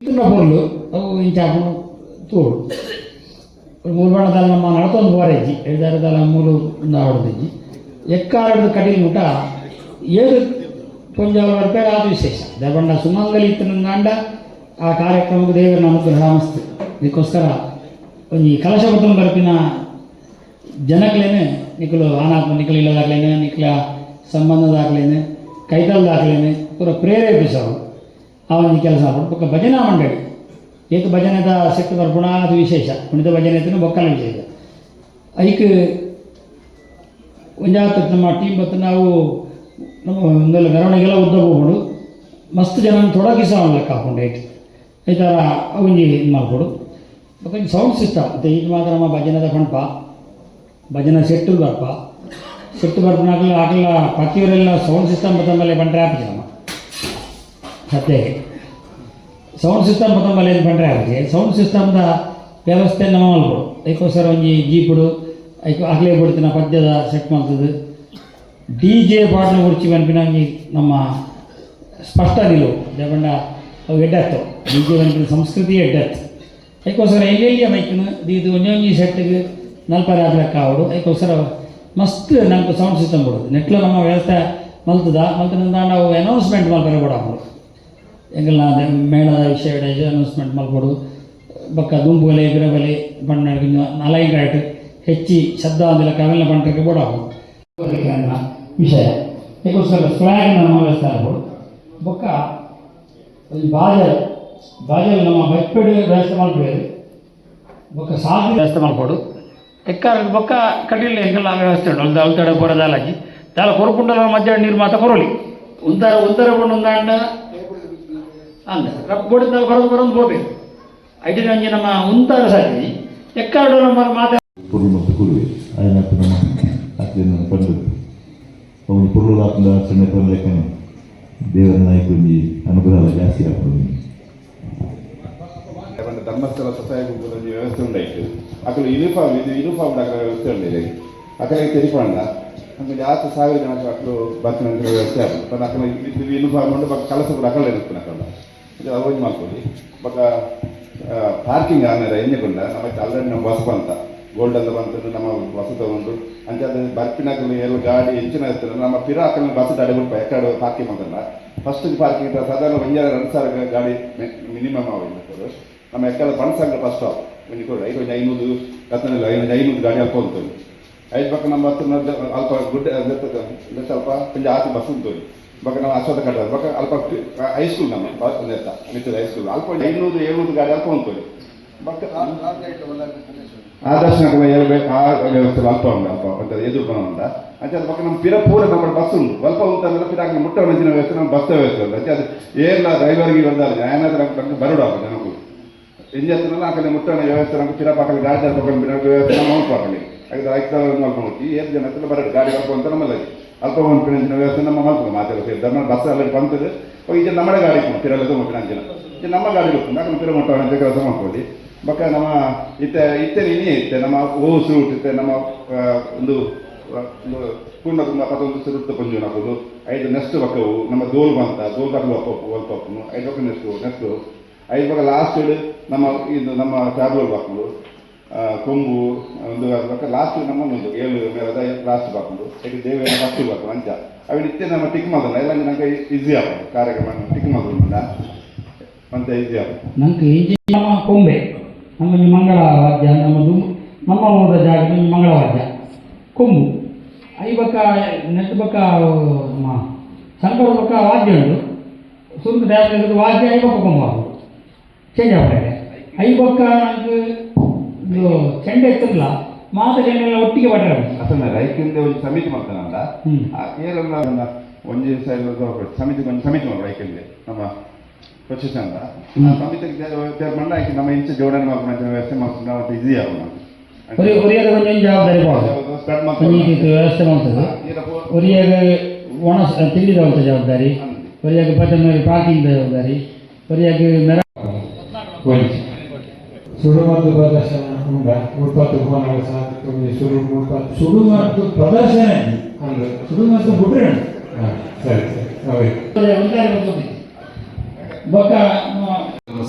చిన్న పొరలు ಇಂಚಾಪು ತೋಡು ಮೂರು ಬಣ್ಣದಲ್ಲ ನಮ್ಮ ನಡ್ಕೊಂಡು ಹೋರಜ್ಜಿ ಎಳ್ದಾರದಲ್ಲ ಮೂರು ಹೊಡೆದಿಜ್ಜಿ ಎಕ್ಕಾರದು ಕಟೀಲ್ ಊಟ ಏಳು ಪುಂಜಾಲ ಬರ್ಪೇ ಅದು ವಿಶೇಷ ದರ್ಬಣ್ಣ ಸುಮಂಗಲಿತ್ತನಂದಾಂಡ ಆ ಕಾರ್ಯಕ್ರಮಕ್ಕೆ ದೇವರ ನಮಗ್ರಹ ಅನಿಸ್ತು ಇದಕ್ಕೋಸ್ಕರ ಒಂದು ಈ ಕಲಶಪುತ್ರ ಬರ್ಪಿನ ಜನಕ್ಲೇನೆ ನಿಖಲು ಆನಾತ್ಮ ನಿಖಲು ಇಲ್ಲದಾಗ್ಲೇನೆ ನಿಖಲ ಸಂಬಂಧದಾಗ್ಲೇನೆ ಕೈತಲ್ದಾಗ್ಲೇನೆ ಪೂರ ಪ್ರೇರೇಪಿಸೋರು ಒಂದು ಕೆಲಸ ಬೊಕ್ಕ ಭಜನಾ ಮಂಡಳಿ. ಏಕ ಭಜನದ ಶಕ್ತಿ ಗುಣ ಅದು ವಿಶೇಷ. ಕುಣಿತ ಭಜನೆ ಅಂತ ಬೊಕ್ಕಲ ವಿಶೇಷ ಐಕ್ ಒಂಜಾತ್ ನಮ್ಮ ಟೀಮ್ ಬತ್ತು ನಾವು ನಮ್ಮ ಮೆರವಣಿಗೆಲ್ಲ ಉದ್ದ ಹೋಗ್ಬಿಡು ಮಸ್ತ್ ಜನ ತೊಡಗಿಸ ಲೆಕ್ಕ ಹಾಕೊಂಡು ಐಟ್ ಈ ಥರ ಅವನಿಗೆ ಇದು ಮಾಡ್ಕೊಡು ಸೌಂಡ್ ಸಿಸ್ಟಮ್ ಮತ್ತು ಈಗ ಮಾತ್ರ ನಮ್ಮ ಭಜನದ ಪಣಪ. ಭಜನ ಸೆಟ್ಟು ಬರ್ಪ. ಸೆಟ್ಟು ಬರ್ಪನಾಗಲ್ಲ ಆಗಲ್ಲ ಪತಿಯವರೆಲ್ಲ ಸೌಂಡ್ ಸಿಸ್ಟಮ್ ಬತ್ತ ಮೇಲೆ ಬಂಡ್ರೆ ಆಪಿದೆ ನಮ್ಮ. ಸದ್ಯಕ್ಕೆ ಸೌಂಡ್ ಸಿಸ್ಟಮ್ ಮೇಲೆ ಏನು ಬಂದರೆ ಆಗುತ್ತೆ. ಸೌಂಡ್ ಸಿಸ್ಟಮ್ದ ವ್ಯವಸ್ಥೆ ನಮ್ಮ ಮಲ್ಬೋದು ಅದಕ್ಕೋಸ್ಕರ ಒಂಜಿ ಜೀಪುಡು ಅದಕ್ಕೆ ಆಗಲೇ ಬಿಡ್ತೀನಿ ಪದ್ಯದ ಸೆಟ್ ಮಾಡ್ತದೆ ಡಿ ಜೆ ಪಾಟ್ನ ಉರ್ಚಿ ಬನ್ಪಿನ ಒಂಜಿ ನಮ್ಮ ಸ್ಪಷ್ಟ ನಿಲುವು. ದೇವಂಡ ಅವು ಎಡ್ಡತ್ತು ಡಿ ಜೆ ಬನ್ಪಿನ ಸಂಸ್ಕೃತಿ ಎಡ್ಡತ್ತು ಅದಕ್ಕೋಸ್ಕರ ಎಲ್ಲೆಲ್ಲಿಯ ಮೈಕಿನ ಇದು ಒಂದೊಂದು ಸೆಟ್ಗೆ ನಲ್ಪರೆ ಆಗ್ಲಕ್ಕ ಆವಡು ಅದಕ್ಕೋಸ್ಕರ ಮಸ್ತ್ ನಮ್ಗೆ ಸೌಂಡ್ ಸಿಸ್ಟಮ್ ಕೊಡೋದು ನೆಟ್ಲು ನಮ್ಮ ವ್ಯವಸ್ಥೆ ಮಲ್ತದ. ಮಲ್ತನಿಂದ ನಾವು ಅನೌನ್ಸ್ಮೆಂಟ್ ಮಾಡ್ತಾರೆ ಕೂಡ ಎಂಗೆಲ್ಲ ಅದೇ ಮೇಳದ ವಿಷಯ ಅನೌನ್ಸ್ಮೆಂಟ್ ಮಾಡ್ಕೊಡು ಬೊಕ್ಕ ದುಂಬುಲೆ ಬಿರಬಲೆ ಬಣ್ಣ ನಲೈಗಾಯ್ಟ್ ಹೆಚ್ಚಿ ಶಬ್ದ ಅಂದಿಲ್ಲ ಕವೆಲ್ಲ ಬಂಟಕ್ಕೆ ಬೋಡಾವು ವಿಷಯ. ಅದಕ್ಕೋಸ್ಕರ ಫ್ಲಾಗ್ ನಮ್ಮ ವ್ಯವಸ್ಥೆ ಆಗ್ಬೋದು ಬೊಕ್ಕ ಬಾಜಲ್ ಬಾಜಲ್ ನಮ್ಮ ಬೆಪ್ಪೆಡು ವ್ಯವಸ್ಥೆ ಮಾಡ್ಬೋದು ಬೊಕ್ಕ ಸಾಧನೆ ವ್ಯವಸ್ಥೆ ಮಾಡ್ಕೊಡು ಎಕ್ಕಾರ ಬೊಕ್ಕ ಕಟೀಲ್ ಎಂಗೆಲ್ಲ ವ್ಯವಸ್ಥೆ ಉಂಟು? ಒಂದು ಅಲ್ತಡೆ ಬರೋದಾಲಾಗಿ ದಾಲ ಕೊರಕುಂಡಲ ಮಧ್ಯಾಹ್ನ ನೀರು ಮಾತ್ರ ಕೊರಲಿ. ಉಂದರ ಉಂದರ ಬಣ್ಣ ಒಂದಾಂಡ ಅಲ್ಲ ರೊಕ್ಕ ಬರೋದು ಬರೋದು ಹೋಗ್ಬೇಕು. ಐದು ನಂಗೆ ನಮ್ಮ ಉಂತಾರ ಸರಿ ಎಕ್ಕಾಡು ನಮ್ಮ ಮಾತಾಡ ನಮ್ಮ ಅವನು ಪುರುಳು ದೇವರ ನಾಯಕರಿಗೆ ಅನುಗ್ರಹ ಜಾಸ್ತಿ ಆಗ್ತದೆ. ಧರ್ಮಸ್ಥಳ ಸಹಾಯ ಗುಂಪದಲ್ಲಿ ವ್ಯವಸ್ಥೆ ಉಂಟಾಯಿತು. ಅక్కడ ಯೂನಿಫಾರ್ಮ್ ಇದು ಯೂನಿಫಾರ್ಮ್ ಹಾಕೋ ವ್ಯವಸ್ಥೆ ಉಂಟಿದೆ ಅక్కడ ತಿರುಪಣ್ಣ ಆಮೇಲೆ ಹತ್ತು ಸಾವಿರ ಜನಕ್ಕೆ ಅಕ್ಕಳು ಬರ್ತಿನ ವ್ಯವಸ್ಥೆ ಆಗುತ್ತೆ ಅక్కడ ಯೂನಿಫಾರ್ಮ್ ಉಂಟು ಕೆಲಸ ಕೂಡ ಅಕ್ಕಳ ಇರುತ್ತೆ ಅಕ್ಕಳ ಇದು ಅರೇಂಜ್ ಮಾಡ್ಕೊಳ್ಳಿ. ಬಟ್ ಪಾರ್ಕಿಂಗ್ ಆಮೇಲೆ ಎಣ್ಣೆಗೊಂಡ ನಮಗೆ ಆಲ್ರೆಡಿ ನಮ್ಮ ಬಸ್ ಬಂತ. ಗೋಲ್ಡ್ ಅಂತ ಬಂತು ನಮ್ಮ ಬಸ್ ತಗೊಂಡು ಅಂತ ಬರ್ಪಿನಾಗಲು ಎಲ್ಲ ಗಾಡಿ ಹೆಚ್ಚಿನ ಇರ್ತಾರೆ ನಮ್ಮ ಪಿರ ಹಾಕಲು ಬಸ್ ತಡೆ ಬಿಟ್ಟು ಎಕಡೆ ಪಾರ್ಕಿಂಗ್ ಬಂದಲ್ಲ ಫಸ್ಟ್ ಪಾರ್ಕಿಂಗ್ ಸಾಧಾರಣ ಒಂಜಾರ ಎರಡು ಸಾವಿರ ಗಾಡಿ ಮಿನಿಮಮ್ ಆಗಿರ್ತದೆ ನಮ್ಮ ಎಕ್ಕಡ ಬಣಸಂಗ ಫಸ್ಟ್ ಆಫ್ ಒಂದು ಕೂಡ, ಐದು, ಒಂದು ಐನೂರು ಕತ್ತನಲ್ಲಿ ಐನೂರು ಐನೂರು ಗಾಡಿ ಅಲ್ಪ ಐದು ಪಕ್ಕ ನಮ್ಮ ಹತ್ತಿರ ಅಲ್ಪ ಗುಡ್ಡ ಸ್ವಲ್ಪ ಕೊಂಚ ಆತಿ ಬಸ್ ಉಂಟು ಬಕ್ಕ ನಾವು ಅಶ್ವಥ ಕಟ್ಟ ಬಕ್ಕ ಅಲ್ಪ ಹೈಸ್ಕೂಲ್ ನಮ್ಮ ಬಸ್ ಮಿತ್ರ ಹೈಸ್ಕೂಲ್ ಅಲ್ಪ ಐನೂರು ಏಳ್ನೂರು ಗಾಡಿ ಅಲ್ಪ ಉಂಟು ಬಕ್ಕ ಆದರ್ಶ ಆ ವ್ಯವಸ್ಥೆ ಅಲ್ಪ ಉಂಟು ಅಲ್ಪ ಅಂತ ಎದುರು ಬಂದ ಅಂಚೆ ಅದು ಪಕ್ಕ ನಮ್ಮ ಪಿರ ಪೂರ ನಮ್ಮ ಬಸ್ ಉಂಟು ಸ್ವಲ್ಪ ಪಿರ ಪಿರಾಕ ಮುಟ್ಟ ಮಂಚಿನ ವ್ಯವಸ್ಥೆ ನಮ್ಮ ಬಸ್ ವ್ಯವಸ್ಥೆ ಉಂಟು. ಅಂಚೆ ಅದು ಏನಿಲ್ಲ ಡ್ರೈವರ್ಗೆ ಬಂದಾಗ ಏನಾದ್ರೂ ನಮ್ಗೆ ಬರಡು ಆಗ ಜನಕ್ಕೂ ಎಂಜತ್ತನಲ್ಲ ಆ ಕಡೆ ಮುಟ್ಟಣ ವ್ಯವಸ್ಥೆ ನಮ್ಗೆ ಪಿರ ಪಕ್ಕದ ಗಾಡಿ ಅಲ್ಪ ಬಿಡೋ ವ್ಯವಸ್ಥೆ ನಮ್ಮ ಉಂಟು ಹಾಕಲಿ ಕಡೆ ಐದು ಮಲ್ಕೊಂಡು ಈ ಏಳು ಜನ ಬರಡು ಗಾಡಿ ಅಲ್ಪ ಅಂತ ನಮ್ಮಲ್ಲಿ. ಅಲ್ಪ ಪಿಣಂಚಿನ ವ್ಯವಸ್ಥೆ ನಮ್ಮ ಮಲ್ಕೊಂಡು ಮಾತಾಡೋ ಸೇರಿ ಧರ್ಮ ಬಸ್ ಅಲ್ಲಿ ಬಂತದೆ. ಇದು ನಮ್ಮಡೆ ಗಾಡಿ ತುಂಬ ಪಿಣಂಚಿನ ಇದು ನಮ್ಮ ಗಾಡಿ ಹೋಗ್ಕೊಂಡು ನಮ್ಮ ಮುಟ್ಟ ಅಂತ ಕೆಲಸ ಮಾಡ್ಕೊಳ್ಳಿ. ಬಕ್ಕ ನಮ್ಮ ಇತ್ತ ಇತ್ತೆ ನಿನ್ನೆ ಇತ್ತೆ, ನಮ್ಮ ಓಸು ಇತ್ತೆ, ನಮ್ಮ ಒಂದು ಪೂರ್ಣ ತುಂಬ ಪತ್ತೊಂದು ಸುರುತ್ತ ಪಂಜು ಹಾಕೋದು. ಐದು ನೆಕ್ಸ್ಟ್ ಬಕ್ಕವು ನಮ್ಮ ದೋಲ್ ಬಂತ, ದೋಲ್ ಕಟ್ಟು ಒಪ್ಪು ಒಲ್ಪ ಒಪ್ಪನು ಐದು ಬಕ್ಕ ನೆಸ್ಟು ನೆಸ್ಟು. ಐದು ಬಕ್ಕ ಲಾಸ್ಟ್ ನಮ್ಮ ಇದು ನಮ್ಮ ಟ್ಯಾಬ್ಲೆಟ್ ಹಾಕೊಂಡು ಕೊಂಬು ಒಂದು ಲಾಸ್ಟ್ ನಮ್ಮ ಒಂದು ಏಳು ಮೇಲದ ಲಾಸ್ಟ್ ಬಾಕೊಂಡು ಐದು ದೇವೇನ ಫಸ್ಟ್ ಬಾಕು ಅಂಚ ಅవి ಇತ್ತೆ ನಮ್ಮ ಟಿಕ್ ಮಾಡೋಣ ಎಲ್ಲ ನಂಗೆ ಈಸಿ ಆಗ್ತದೆ ಕಾರ್ಯಕ್ರಮ ಟಿಕ್ ಮಾಡೋದ್ರಿಂದ ಅಂತ ಈಸಿ ಈಜಿ ನಮ್ಮ ಕೊಂಬೆ ನಮ್ಮ ಈ ಮಂಗಳ ವಾದ್ಯ, ನಮ್ಮದು ನಮ್ಮ ಊರ ಜಾಗ ಮಂಗಳ ವಾದ್ಯ. ಕೊಂಬು ಐ ಬಕ್ಕ ನೆಟ್ ಬಕ್ಕ ನಮ್ಮ ಸಂಕರ ಬಕ್ಕ ವಾದ್ಯ ಉಂಟು. ಸುಂದರ ವಾದ್ಯ ಐ ಬಕ್ಕ ಕೊಂಬು ಹಾಕೋದು. ಚೇಂಜ್ ಆಗ್ಬೇಕು ಐ ಬಕ್ಕ ಇದು ಚೆಂಡೆ ಎತ್ತಲ್ಲ ಮಾತ ಚೆಂಡೆ ಎಲ್ಲ ಒಟ್ಟಿಗೆ ಬಟ್ಟೆ ಅದನ್ನ ರೈತಿಂದ ಒಂದು ಸಮಿತಿ ಮಾಡ್ತಾನಲ್ಲ ಏರೆಲ್ಲ ಅದನ್ನ ಒಂದು ದಿವಸ ಸಮಿತಿ ಒಂದು ಸಮಿತಿ ಮಾಡಿ ರೈತರಿಗೆ ನಮ್ಮ ಪ್ರೊಸೆಷನ್ ಅಂತ ಸಮಿತಿಗೆ ಮಂಡ ಹಾಕಿ ನಮ್ಮ ಇಂಚೆ ಜೋಡಣೆ ಮಾಡ್ಕೊಂಡು ವ್ಯವಸ್ಥೆ ಮಾಡ್ಕೊಂಡು ನಾವು ಈಸಿ ಆಗೋಣ. ಒರಿಯಾಗ ಜವಾಬ್ದಾರಿ ವ್ಯವಸ್ಥೆ ಮಾಡ್ತದೆ. ಒರಿಯಾಗ ಒಣ ಜವಾಬ್ದಾರಿ. ಒರಿಯಾಗ ಪಾರ್ಕಿಂಗ್ ಜವಾಬ್ದಾರಿ. ಒರಿಯಾಗ ಮೆರ ಸುಡುಮದ್ದು ಪ್ರದರ್ಶನ ಉಂಡ ಮುಪ್ಪತ್ತು ಕೋನಗಳ ಸಾಧಕರಿಗೆ ಸುಡು ಮುಪ್ಪತ್ತು ಸುಡುಮದ್ದು ಪ್ರದರ್ಶನ ಅಂದ್ರೆ ಸುಡುಮದ್ದು ಬಿಟ್ರೆ ಹಾ, ಸರಿ ಸರಿ.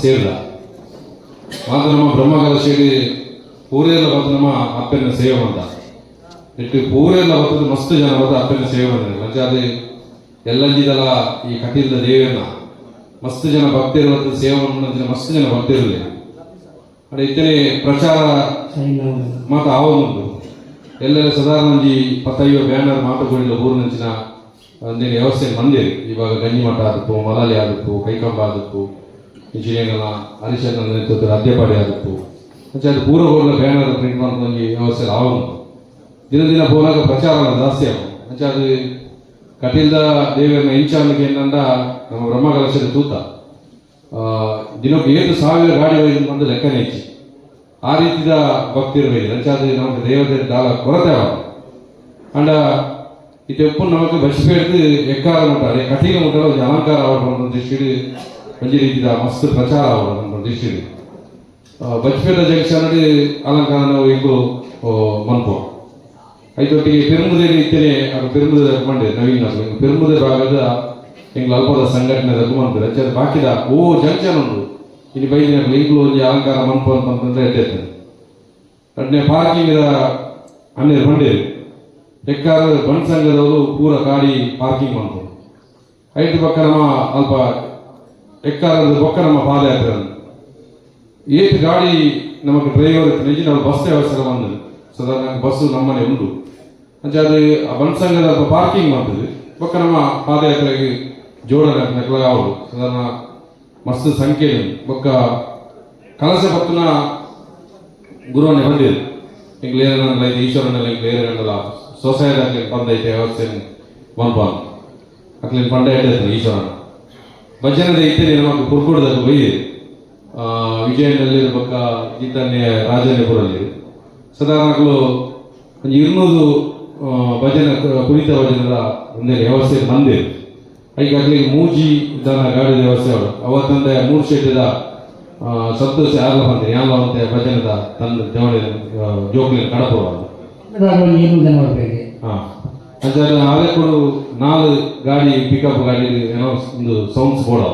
ಸೇರಿದ ಮಾತ ನಮ್ಮ ಬ್ರಹ್ಮಗಲ ಶೈಲಿ ಪೂರೆಲ್ಲ ಬಂದು ನಮ್ಮ ಅಪ್ಪನ ಸೇವೆ ಬಂದ ಇಟ್ಟು ಪೂರೆಲ್ಲ ಬಂದು ಮಸ್ತ್ ಜನ ಬಂದ ಅಪ್ಪನ ಸೇವೆ ಬಂದ ರಜಾದಿ ಎಲ್ಲಂಜಿದಲ್ಲ ಈ ಕಟೀಲದ ದೇವಿಯನ್ನ. ಮಸ್ತ್ ಜನ ಭಕ್ತಿರು ಸೇವೆ ಮಸ್ತ್ ಜನ ಭಕ್ತಿರಲಿ ಇತ್ತನೆ ಪ್ರಚಾರ ಮಾತ ಆವೊಂದು ಎಲ್ಲೆಲ್ಲ ಸದಾನಂದಿ ಪತ್ತೈವ ಬ್ಯಾನರ್ ಮಾತುಗಳಿಲ್ಲ ಊರಿನಂಚಿನ ಒಂದೇನು ವ್ಯವಸ್ಥೆ ಮಂದಿರಿ ಇವಾಗ ಗಂಜಿಮಠ ಆದಪ್ಪು ಮಲಾಲಿ ಆದಪ್ಪು ಕೈಕಂಬ ಆದಪ್ಪು ಇಂಜಿನಿಯರ್ಗಳ ಹರಿಶಂದ್ರ ನೇತೃತ್ವದ ಅಧ್ಯಪಾಡಿ ಆದಪ್ಪು ಮತ್ತೆ ಅದು ಪೂರ್ವ ಊರಿನ ಬ್ಯಾನರ್ ಪ್ರಿಂಟ್ ಒಂಜಿ ವ್ಯವಸ್ಥೆ ಆವೊಂದು ದಿನ ದಿನ ಹೋದಾಗ ಪ್ರಚಾರ ಜಾಸ್ತಿ ಆಗ ಅಂಚೆ ಅದು ಕಟೀಲ್ದ ದೇವಿಯನ್ನ ಇಂಚಾನ್ಗೆ ಏನಂದ, ನಮ್ಮ ಬ್ರಹ್ಮಕಲಶದ ತೂತ. ದಿನಕ್ಕೆ ಏಳು ಸಾವಿರ ಗಾಡಿಗಳು ಒಯ್ದು ಬಂದು ಲೆಕ್ಕ ಹೆಚ್ಚಿ ಆ ರೀತಿದ ಭಕ್ತಿ ಇರಬೇಕು ಅಂಚೆ ಅದು ನಮಗೆ ದೇವತೆ ದಾಲ ಕೊರತೆ ಅಂಡ ಇದು ಎಪ್ಪು ನಮಗೆ ಬಸ್ಪಿ ಹಿಡಿದು ಎಕ್ಕಾರ ಮುಟ್ಟಾರೆ ಕಠಿಣ ಮುಟ್ಟಾರೆ ಒಂದು ಅಲಂಕಾರ ಅವರ ಒಂದು ದೃಷ್ಟಿಡು ಒಂಜಿ ರೀತಿದ ಮಸ್ತ್ ಪ್ರಚಾರ ಅವರು ನಮ್ಮ ದೃಷ್ಟಿಡು ಬಚ್ಪೇಟ ಜಂಕ್ಷನ್ ಅಲಂಕಾರ ನಾವು ಇಂಕು ಮನ್ಪೋ ಐದೊಟ್ಟಿಗೆ ಪೆರುಮುದೇರಿ ಇತ್ತೇನೆ ಪೆರುಮುದ ಮಂಡೆ ನವೀನ, ಪೆರುಮುದ ಭಾಗದ ಎಂಗ್ಲ ಅಲ್ಪದ ಸಂಘಟನೆ ರಘುಮಂತ್ರ ಅಂಚೆ ಬಾಕಿದ ಓ ಜಂಕ್ಷನ್ ಒಂದು ಇಲ್ಲಿ ಬೈದಿನ ಇಂಗ್ಲು ಒಂಜಿ ಅಲಂಕಾರ ಮಂಪು ಅಂತಂದ್ರೆ ಎಡ್ಡೆತ್ತನೆ ಅಡ್ನೆ ಪಾರ್ಕಿಂಗ್ ಹನ್ನೆರಡು ಬಂಡೇರು ಎಕ್ಕಾರ ಬಂಡ್ ಸಂಘದವರು ಪೂರ ಗಾಡಿ ಪಾರ್ಕಿಂಗ್ ಮಾಡ್ತಾರೆ. ಐದು ಪಕ್ಕ ನಮ್ಮ ಅಲ್ಪ ಎಕ್ಕಾರದ ಪಕ್ಕ ನಮ್ಮ ಪಾದಯಾತ್ರೆ ಏತ್ ಗಾಡಿ ನಮಗೆ ಡ್ರೈವರ್ ನಿಜ ನಾವು ಬಸ್ ವ್ಯವಸ್ಥೆ ಬಂದದು ಸದಾ ನಂಗೆ ಬಸ್ಸು ನಮ್ಮನೆ ಉಂಟು. ಅಂಚೆ ಅದು ಬಣ್ ಸಂಘದ ಪಾರ್ಕಿಂಗ್ ಮಾಡ್ತದೆ ಪಕ್ಕ ನಮ್ಮ ಪಾದಯಾತ್ರೆಗೆ ನೆಕ್ಲಾಗ ಅವರು ಸಾಧಾರಣ ಮಸ್ತ್ ಸಂಖ್ಯೆ ಬೊಕ್ಕ ಕಲಸ ಪತ್ತನ ಗುರುವನ್ನೇ ಬಂದಿರು ಈಗ ಲೇರನಲ್ಲ ಈಶ್ವರನಲ್ಲ ಈಗ ಲೇರನಲ್ಲ ಸೊಸೈಟಿ ಆಗ್ಲಿ ಐತೆ ವ್ಯವಸ್ಥೆ ಮನ್ಪಾನ್ ಅಕ್ಲಿನ ಪಂಡ ಇಟ್ಟಿರ್ತಾರೆ ಈಶ್ವರನ. ಭಜನದ ಇತ್ತೇನೆ ನಮಗೆ ಕುರ್ಕುಡದಾಗ ಆ ವಿಜಯನಲ್ಲಿ ಪಕ್ಕ ಈತನ್ನೇ ರಾಜನೇಪುರಲ್ಲಿ ಸಾಧಾರಣಗಳು ಒಂದು ಇರ್ನೂರು ಆ, ಭಜನ ಕುರಿತ ಭಜನದ ಒಂದೇ ವ್ಯವಸ್ಥೆ ಬಂದೆ ಈಗಾಗಲೇ ಮೂಜಿ ದನ ಗಾಡಿ ವ್ಯವಸ್ಥೆ ಅವರು ಅವತ್ತಂದೆ ಮೂರು ಶೆಟ್ಟದ ಸಂತೋಷ ಯಾರಲ್ಲ ಬಂದೆ ಯಾವ ಅಂತ ಭಜನದ ತಂದ ಜವಳಿ ಜೋಕ್ಲಿ ಕಡಪುರ ಏನು ಹಾ. ಅಂದ್ರೆ ಕೂಡ ನಾಲ್ಕು ಗಾಡಿ ಪಿಕಪ್ ಗಾಡಿ ಏನೋ ಒಂದು ಸೌಂಡ್ಸ್ ಬೋರ್ಡ್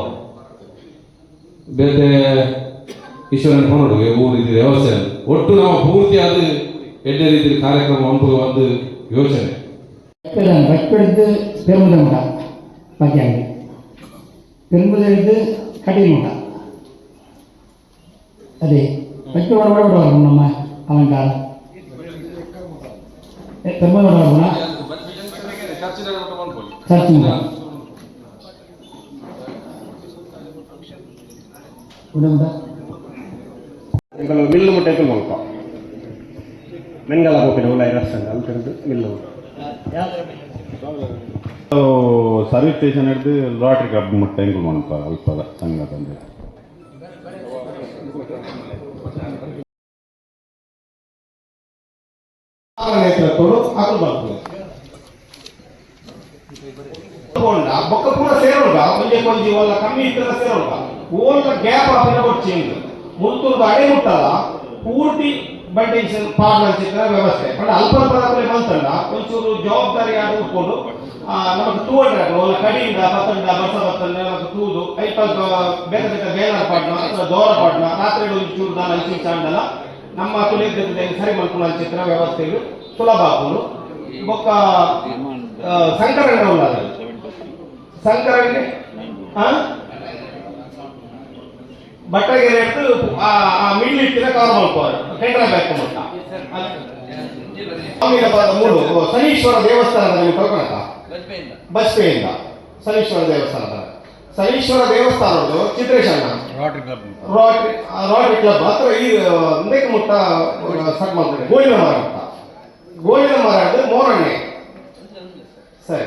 ಬೇರೆ ಈಶ್ವರನ ಫೋನ್ ನೋಡುವೆ ಊರು ಇದು ವ್ಯವಸ್ಥೆ ಒಟ್ಟು ನಾವು ಪೂರ್ತಿ ಅದು ಎಡ್ಡೆ ರೀತಿ ಕಾರ್ಯಕ್ರಮ ಒಂದು ಒಂದು ಯೋಚನೆ. ಬಾಕಿ ಅಂಗಿ ಪೆರುಮುದ ಕಟೀಲ್ ಮುಟ ಅದೇ ಬಚ್ಚು ಒಳಗಡೆ ಬಿಡುವರು ನಮ್ಮ ಅಲಂಕಾರ ಪೆರುಮುದ ಒಳಗಡೆ ಚರ್ಚ್ ಮುಟ ಉಡ ಮುಟ ಎಂಕಲು ಮಿಲ್ಲು ಮುಟ್ಟೈತು ಮಲ್ಪ ಮೆನ್ಗಲ ಹೋಗಿನ ಉಲ್ಲ ರಸ್ತಾಗ ಅಲ್ಲಿ ತಿರುದು ಮಿಲ್ಲು ಸರ್ವಿಸ್ ಸ್ಟೇಷನ್ ಹಿಡಿದು ಲಾಟ್ರಿ ಕ್ಲಬ್ ಮುಟ್ಟ ಹೆಂಗ್ ಮಲ್ಪ ಅಲ್ಪದ ಸಂಘದಂದ್ರೆ ನೇತೃತ್ವಡು ಅದು ಬರ್ತದೆ ತಗೊಂಡ ಬೊಕ್ಕ ಪೂರ ಸೇರೋಲ್ಗ ಒಂಜೆ ಕೊಂಜಿ ಒಲ್ಲ ಕಮ್ಮಿ ಇಟ್ಟದ ಸೇರೋಲ್ಗ ಓಲ್ಲ ಗ್ಯಾಪ್ ಆಪಿನ ಕೊಚ್ಚಿಂಗ್ ಮುತ್ತುರ್ದು ಅಡೆ ಮುಟ್ಟಲ್ಲ ಪೂರ್ತಿ ಬಂಟೇಷನ್ ಪಾರ್ಲರ್ ಚಿತ್ರ ವ್ಯವಸ್ಥೆ. ಬಟ್ ಅಲ್ಪ ಪ್ರಾಬ್ಲಮ್ ಬಂತಲ್ಲ, ಒಂಚೂರು ಜವಾಬ್ದಾರಿ ಆಗಿ ಉಟ್ಕೊಂಡು ನಮಗೆ ತೂವಡ್ರೆ ಒಂದು ಕಡಿಯಿಂದ ಬತ್ತಂಡ ಬಸ ಬತ್ತಂಡ ನಮಗೆ ತೂದು. ಐಪ ಬೇರೆ ಬೇರೆ ಬೇಲರ್ ಪಾಡ್ನ ಅಥವಾ ದೋರ ಪಾಡ್ನ ರಾತ್ರಿ ಒಂಚೂರು ದಾನ ಐಸಿ ಚಾಂಡಲ ನಮ್ಮ ತುಳಿದ ಸರಿ ಮಲ್ಪುನ ಚಿತ್ರ ವ್ಯವಸ್ಥೆಗಳು ಸುಲಭ ಆಗ್ಬೋದು. ಬೊಕ್ಕ ಸಂಕರಣ ಉಳ್ಳಾದ ಸಂಕರಣೆ ಹಾ ಬಟ್ಟೆಗೆ ಎತ್ತು ಆ ಆ ಮಿಡ್ಲ್ ಇಟ್ಟಿನ ಕಾಲ್ ಮಾಡ್ಕೋರು ಟೆಂಡರ್ ಬ್ಯಾಕ್ ಮಟ್ಟ ಆಮೇಲೆ ಬ- ಮೂರು ಶನೀಶ್ವರ ದೇವಸ್ಥಾನದ ನೀವು ಕಲ್ಕೊಳಕ ಬಸ್ಪೆಯಿಂದ ಶನೀಶ್ವರ ದೇವಸ್ಥಾನದ. ಶನೀಶ್ವರ ದೇವಸ್ಥಾನದ್ದು ಚಿತ್ರೇಶಣ್ಣ. ರೋಟರಿ ರೋಟರಿ ಕ್ಲಬ್ ಅಥವಾ ಈ ಇಂದಕ್ಕೆ ಮುಟ್ಟ ಸ್ಟಾರ್ಟ್ ಮಾಡ್ತಾರೆ ಗೋವಿನ ಮರ ಅಂತ ಗೋವಿನ ಮಾರಾಟ ಅಂದ್ರೆ ಮೋರಣ್ಣೆ ಸರಿ.